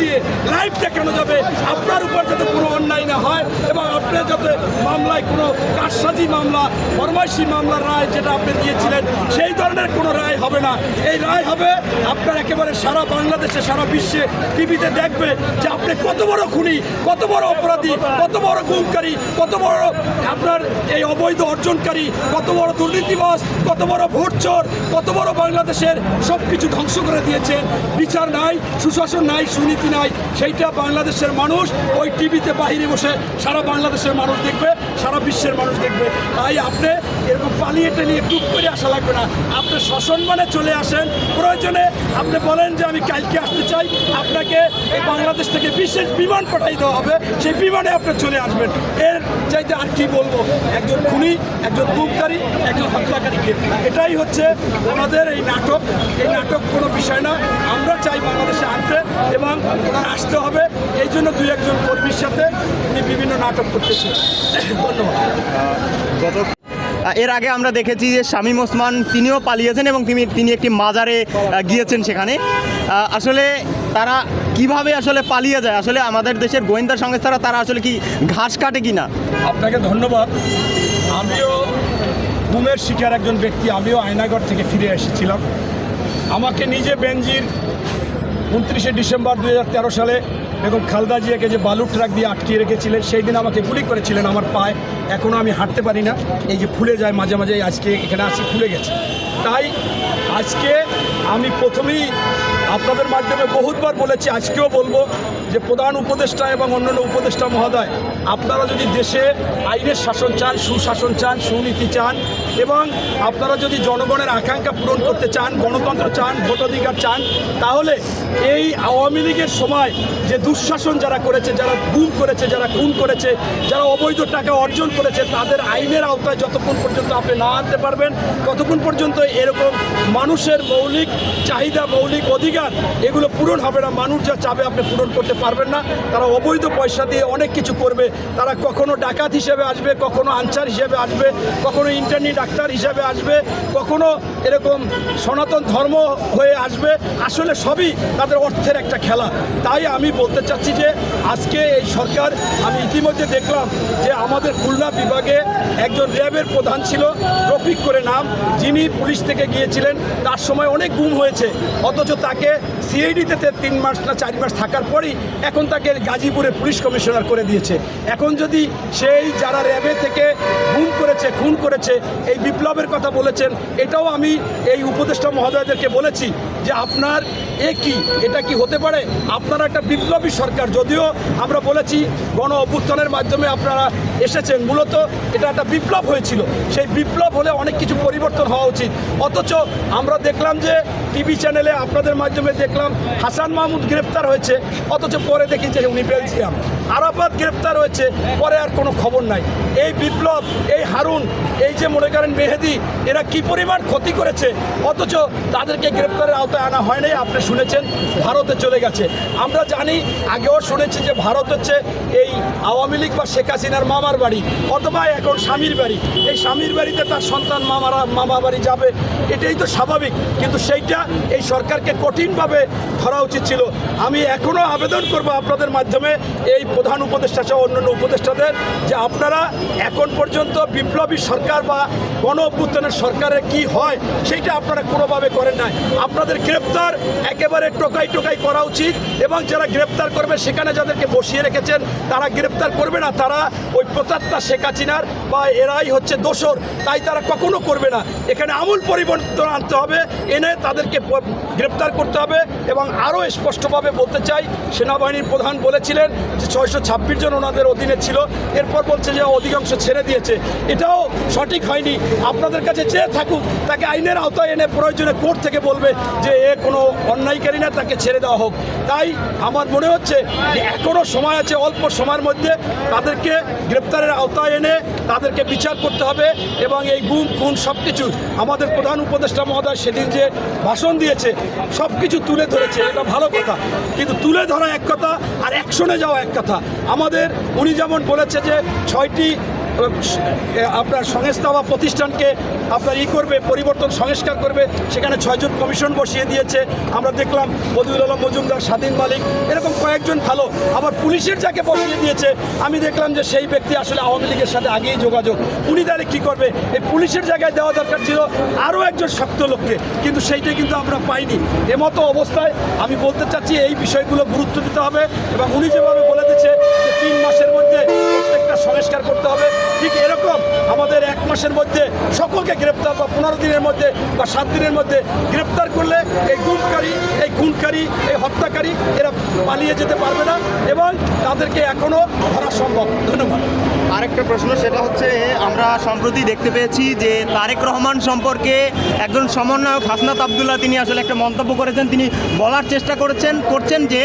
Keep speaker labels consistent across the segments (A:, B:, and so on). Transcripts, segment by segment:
A: দিয়ে লাইভ দেখানো যাবে। আপনার উপর যাতে কোনো অন্যায় না হয় এবং আপনি যাতে মামলায় কোনো কারসাজি মামলা ফরমাইশি মামলার রায় যেটা আপনি দিয়েছিলেন, সেই ধরনের কোনো রায় হবে না। এই রায় হবে আপনার একেবারে সারা বাংলাদেশে, সারা বিশ্বে টিভিতে দেখবে যে আপনি কত বড় খুনি, কত বড় অপরাধী, কত বড় গুমকারী কত বড় আপনার এই অবৈধ অর্জনকারী, কত বড় দুর্নীতিবাস কত বড় ভোট চোর কত বড় বাংলাদেশের সব কিছু ধ্বংস করে দিয়েছেন বিচার নাই, সুশাসন নাই, সুনীতি নাই, সেইটা বাংলাদেশের মানুষ ওই টিভিতে বাহিরে বসে সারা বাংলাদেশের মানুষ দেখবে, সারা বিশ্বের মানুষ দেখবে। তাই আপনি এরকম পালিয়ে টেলিয়ে টুক করে আসা লাগবে না। আপনি সসম্মানে চলে আসেন। প্রয়োজনে আপনি বলেন যে আমি কালকে আসতে চাই, আপনাকে এই বাংলাদেশ থেকে বিশেষ বিমান পাঠাই দেওয়া হবে, সেই বিমানে আপনি চলে আসবেন। এর চাইতে আর কি বলব? একজন খুনি, একজন গুমকারী একজন হত্যাকারীকে। এটাই হচ্ছে ওনাদের এই নাটক। এই নাটক কোনো বিষয় না। আমরা চাই বাংলাদেশে আনতে এবং আসতে হবে। এই জন্য দুই একজন কর্মীর সাথে উনি বিভিন্ন নাটক করতেছেন। ধন্যবাদ।
B: গত এর আগে আমরা দেখেছি যে শামীম ওসমান তিনিও পালিয়েছেন এবং তিনি তিনি একটি মাজারে গিয়েছেন সেখানে। আসলে তারা কীভাবে আসলে পালিয়ে যায়? আসলে আমাদের দেশের গোয়েন্দা সংস্থারা তারা আসলে কি ঘাস কাটে কি না
A: আপনাকে ধন্যবাদ। আমিও গুমের শিকার একজন ব্যক্তি। আমিও আয়নাগর থেকে ফিরে এসেছিলাম। আমাকে নিজে বেঞ্জির উনত্রিশে ডিসেম্বর দু হাজার তেরো সালে বেগম খালদা জিয়াকে যে বালু ট্রাক দিয়ে আটকিয়ে রেখেছিলেন, সেই দিন আমাকে গুলি করেছিলেন আমার পায়ে। এখনও আমি হাঁটতে পারি না। এই যে ফুলে যায় মাঝে মাঝে আজকে এখানে আসি, ফুলে গেছে। তাই আজকে আমি প্রথমেই আপনাদের মাধ্যমে বহুতবার বলেছি, আজকেও বলব যে প্রধান উপদেষ্টা এবং অন্যান্য উপদেষ্টা মহোদয়, আপনারা যদি দেশে আইনের শাসন চান, সুশাসন চান, সুনীতি চান এবং আপনারা যদি জনগণের আকাঙ্ক্ষা পূরণ করতে চান, গণতন্ত্র চান, ভোটাধিকার চান, তাহলে এই আওয়ামী লীগের সময় যে দুঃশাসন যারা করেছে, যারা গুম করেছে, যারা খুন করেছে, যারা অবৈধ টাকা অর্জন করেছে, তাদের আইনের আওতায় যতক্ষণ পর্যন্ত আপনি না আনতে পারবেন, ততক্ষণ পর্যন্ত এরকম মানুষের মৌলিক চাহিদা, মৌলিক অধিকার, এগুলো পূরণ হবে না। মানুষ যা চাবে আপনি পূরণ করতে পারবেন না। তারা অবৈধ পয়সা দিয়ে অনেক কিছু করবে। তারা কখনো ডাকাত হিসেবে আসবে, কখনো আনসার হিসেবে আসবে, কখনো ইন্টারনি ডাক্তার হিসাবে আসবে, কখনো এরকম সনাতন ধর্ম হয়ে আসবে, আসলে সবই তাদের অর্থের একটা খেলা। তাই আমি বলতে চাচ্ছি যে, আজকে এই সরকার, আমি ইতিমধ্যে দেখলাম যে আমাদের খুলনা বিভাগে একজন র্যাবের প্রধান ছিল, রফিক করে নাম, যিনি পুলিশ থেকে গিয়েছিলেন, তার সময় অনেক গুম হয়েছে। অথচ তাকে সিআইডিতে তিন মাস না চার মাস থাকার পরই এখন তাকে গাজীপুরে পুলিশ কমিশনার করে দিয়েছে। এখন যদি সেই যারা র্যাবে থেকে গুম করেছে, খুন করেছে, এই বিপ্লবের কথা বলেছেন, এটাও আমি এই উপদেষ্টা মহোদয়দেরকে বলেছি যে আপনার এ কি, এটা কি হতে পারে? আপনারা একটা বিপ্লবী সরকার, যদিও আমরা বলেছি গণ অভ্যুত্থানের মাধ্যমে আপনারা এসেছেন, মূলত এটা একটা বিপ্লব হয়েছিল। সেই বিপ্লব হলে অনেক কিছু পরিবর্তন হওয়া উচিত। অথচ আমরা দেখলাম যে টিভি চ্যানেলে আপনাদের মাধ্যমে দেখলাম হাসান মাহমুদ গ্রেপ্তার হয়েছে, অথচ পরে দেখি যে উনি বেলজিয়াম। আরাফাত গ্রেপ্তার হয়েছে, পরে আর কোনো খবর নাই। এই বিপ্লব, এই হারুন, এই যে মনে করেন মেহেদি, এরা কি পরিমাণ ক্ষতি করেছে? অথচ তাদেরকে গ্রেপ্তারের আওতায় আনা হয় নাই, আপনি শুনেছেন, ভারতে চলে গেছে। আমরা জানি, আগেও শুনেছি যে ভারত হচ্ছে এই আওয়ামী লীগ বা শেখ হাসিনার মামার বাড়ি, অথবা এখন স্বামীর বাড়ি। এই স্বামীর বাড়িতে তার সন্তান মামারা, মামা বাড়ি যাবে, এটাই তো স্বাভাবিক। কিন্তু সেইটা এই সরকারকে কঠিনভাবে ধরা উচিত ছিল। আমি এখনও আবেদন করব আপনাদের মাধ্যমে, এই প্রধান উপদেষ্টা সহ অন্যান্য উপদেষ্টাদের, যে আপনারা এখন পর্যন্ত বিপ্লবী সরকার বা গণ অভ্যুত্থানের সরকারের কি হয়, সেইটা আপনারা কোনোভাবে করেন না আপনাদের গ্রেপ্তার একেবারে টোকাই টোকাই করা উচিত এবং যারা গ্রেপ্তার করবে, সেখানে যাদেরকে বসিয়ে রেখেছেন, তারা গ্রেপ্তার করবে না। তারা ওই প্রতাত্তা শেখ হাসিনার বা এরাই হচ্ছে দোসর তাই তারা কখনো করবে না। এখানে আমূল পরিবর্তন আনতে হবে, এনে তাদেরকে গ্রেপ্তার করতে হবে এবং আরও স্পষ্টভাবে বলতে চাই, সেনাবাহিনীর প্রধান বলেছিলেন যে ছয়শো ছাব্বিশ জন ওনাদের অধীনে ছিল, এরপর বলছে যে অধিকাংশ ছেড়ে দিয়েছে। এটাও সঠিক হয়নি। আপনাদের কাছে যে থাকুক, তাকে আইনের আওতায় এনে প্রয়োজনে কোর্ট থেকে বলবে যে এ কোনো অন্যায়কারী না, তাকে ছেড়ে দেওয়া হোক। তাই আমার মনে হচ্ছে যে এখনও সময় আছে, অল্প সময়ের মধ্যে তাদেরকে গ্রেপ্তারের আওতায় এনে তাদেরকে বিচার করতে হবে এবং এই গুম, খুন সব কিছু আমাদের প্রধান উপদেষ্টা মহোদয় সেদিন যে ভাষণ দিয়েছে সব কিছু তুলে ধরেছে, এটা ভালো কথা। কিন্তু তুলে ধরা এক কথা আর অ্যাকশনে যাওয়া এক কথা। আমাদের উনি যেমন বলেছে যে ছয়টি আপনার সংস্থা বা প্রতিষ্ঠানকে আপনার ই করবে, পরিবর্তন সংস্কার করবে। সেখানে ছয়জন কমিশন বসিয়ে দিয়েছে। আমরা দেখলাম বদিউল আলম মজুমদার, স্বাধীন মালিক, এরকম কয়েকজন ভালো। আবার পুলিশের যাকে বসিয়ে দিয়েছে, আমি দেখলাম যে সেই ব্যক্তি আসলে আওয়ামী লীগের সাথে আগেই যোগাযোগ। উনি তাহলে কী করবে? এই পুলিশের জায়গায় দেওয়া দরকার ছিল আরও একজন শক্ত লোককে, কিন্তু সেইটা কিন্তু আমরা পাইনি। এমতো অবস্থায় আমি বলতে চাচ্ছি এই বিষয়গুলো গুরুত্ব দিতে হবে এবং উনি যেভাবে বলে দিচ্ছে যে তিন মাসের মধ্যে প্রত্যেকটা সংস্কার করতে হবে ঠিক এরকম আমাদের এক মাসের মধ্যে সকলকে গ্রেপ্তার বা পনেরো দিনের মধ্যে বা সাত দিনের মধ্যে গ্রেপ্তার করলে এই গুমকারী, এই খুনকারী, এই হত্যাকারী এরা পালিয়ে যেতে পারবে না এবং তাদেরকে এখনও ধরা সম্ভব। ধন্যবাদ।
B: আরেকটা প্রশ্ন, সেটা হচ্ছে আমরা সম্প্রতি দেখতে পেয়েছি যে তারেক রহমান সম্পর্কে একজন সমন্বয়ক হাসনাত আবদুল্লাহ, তিনি আসলে একটা মন্তব্য করেছেন, তিনি বলার চেষ্টা করেছেন, করছেন যে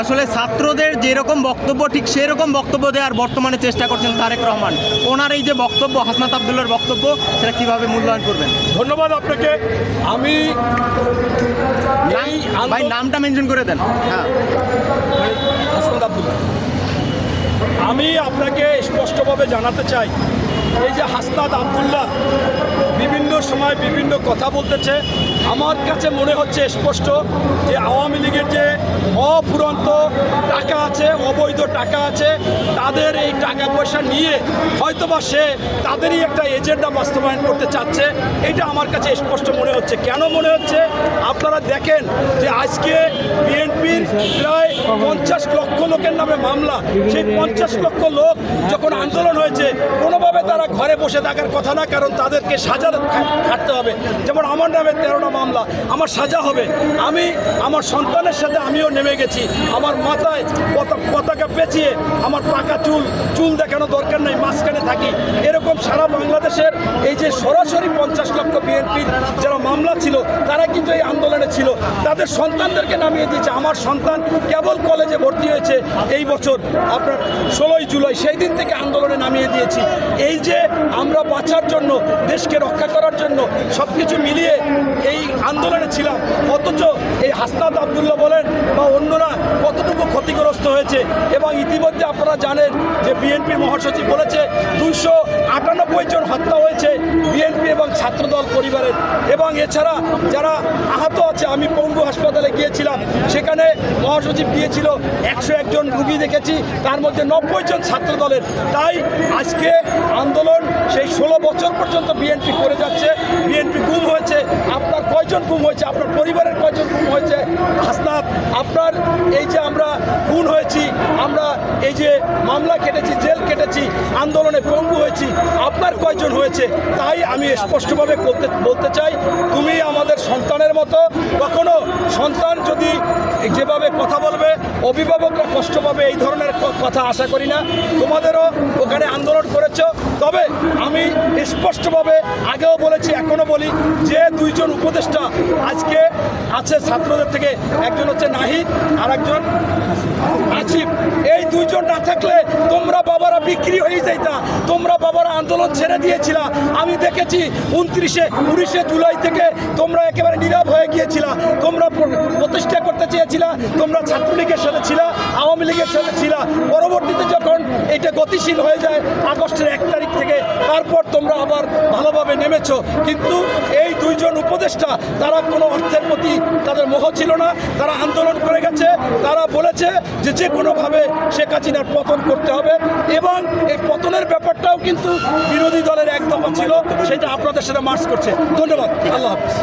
B: আসলে ছাত্রদের যেরকম বক্তব্য ঠিক সেরকম বক্তব্য দেওয়ার বর্তমানে চেষ্টা করছেন তারেক রহমান। ওনার এই যে বক্তব্য হাসনাত আবদুল্লার বক্তব্য সেটা কীভাবে মূল্যায়ন করবেন?
A: ধন্যবাদ আপনাকে। আমি
B: ভাই নামটা মেনশন করে দেন। হ্যাঁ।
A: হাসনাত আব্দুল্লাহ। আমি আপনাকে স্পষ্টভাবে জানাতে চাই এই যে হাসনাত আবদুল্লাহ বিভিন্ন সময় বিভিন্ন কথা বলতেছে আমার কাছে মনে হচ্ছে স্পষ্ট যে আওয়ামী লীগের যে অফুরন্ত টাকা আছে, অবৈধ টাকা আছে, তাদের এই টাকা পয়সা নিয়ে হয়তোবা সে তাদেরই একটা এজেন্ডা বাস্তবায়ন করতে চাচ্ছে, এটা আমার কাছে স্পষ্ট মনে হচ্ছে। কেন মনে হচ্ছে? আপনারা দেখেন যে আজকে বিএনপির প্রায় পঞ্চাশ লক্ষ লোকের নামে মামলা। সেই পঞ্চাশ লক্ষ লোক যখন আন্দোলন হয়েছে, কোনোভাবে তারা ঘরে বসে থাকার কথা না, কারণ তাদেরকে সাজা খাটতে হবে। যেমন আমার নামে তেরোটা মামলা, আমার সাজা হবে। আমি আমার সন্তানের সাথে আমিও নেমে গেছি। আমার মাথায় পতা- পতাকা পেঁচিয়ে আমার পাকা চুল চুল দেখানো দরকার নেই, মাঝখানে থাকি। এরকম সারা বাংলাদেশের এই যে সরাসরি পঞ্চাশ লক্ষ বিএনপির যারা মামলা ছিল, তারা কিন্তু এই আন্দোলনে ছিল। তাদের সন্তানদেরকে নামিয়ে দিয়েছে। আমার সন্তান কেবল কলেজে ভর্তি হয়েছে এই বছর। আপনার ষোলোই জুলাই, সেই দিন থেকে আন্দোলনে নামিয়ে দিয়েছি। এই যে আমরা বাঁচার জন্য, দেশকে রক্ষা করার জন্য সব কিছু মিলিয়ে এই আন্দোলনে ছিলাম। অথচ এই হাসনাত আবদুল্লাহ বলেন বা অন্যরা কতটুকু ক্ষতিগ্রস্ত হয়েছে এবং ইতিমধ্যে আপনারা জানেন যে বিএনপির মহাসচিব বলেছে দুইশো আটানব্বই জন হত্যা হয়েছে বিএনপি এবং ছাত্রদল পরিবারের। এবং এছাড়া যারা আহত আছে, আমি পঙ্গু হাসপাতালে গিয়েছিলাম, সেখানে মহাসচিব গিয়েছিল একশো একজন রুগী দেখেছি, তার মধ্যে নব্বই জন ছাত্রদলের। তাই আজকে আন্দোলন সেই ষোলো বছর পর্যন্ত বিএনপি করে যাচ্ছে, বিএনপি গুম হয়েছে, আপনার কয়জন গুম হয়েছে, আপনার পরিবারের কয়জন গুম হয়েছে? হাসনাত, আপনার এই যে আমরা খুন হয়েছি আমরা এই যে মামলা কেটেছি জেল কেটেছি আন্দোলনে পঙ্গু হয়েছি কয়জন হয়েছে তাই আমি স্পষ্টভাবে বলতে বলতে চাই, তুমি আমাদের সন্তানের মতো কখনো সন্তান যদি যেভাবে কথা বলবে, অভিভাবকরা কষ্ট পাবে এই ধরনের কথা আশা করি না, তোমাদেরও ওখানে আন্দোলন করেছ। তবে আমি স্পষ্টভাবে আগেও বলেছি এখনও বলি যে দুইজন উপদেষ্টা আজকে আছে ছাত্রদের থেকে, একজন হচ্ছে নাহিদ আর একজন আসিফ দুইজন না থাকলে তোমরা বাবারা বিক্রি হয়ে যাইতা। তোমরা বাবারা আন্দোলন ছেড়ে দিয়েছিলা। আমি দেখেছি উনত্রিশে, উনিশে জুলাই থেকে তোমরা একেবারে নীরব হয়ে গিয়েছিলা। তোমরা প্রতিষ্ঠা করতে চেয়েছিলা। তোমরা ছাত্রলীগের সাথে ছিল, আওয়ামী লীগের সাথে ছিলা। পরবর্তীতে এটা গতিশীল হয়ে যায় আগস্টের এক তারিখ থেকে। তারপর তোমরা আবার ভালোভাবে নেমেছ। কিন্তু এই দুইজন উপদেষ্টা, তারা কোনো অর্থের প্রতি তাদের মোহ ছিল না। তারা আন্দোলন করে গেছে। তারা বলেছে যে যে কোনোভাবে শেখ হাসিনার পতন করতে হবে। এবং এই পতনের ব্যাপারটাও কিন্তু বিরোধী দলের এক দফা ছিল। সেটা আপনাদের সাথে মার্চ করছে। ধন্যবাদ। আল্লাহ হাফিজ।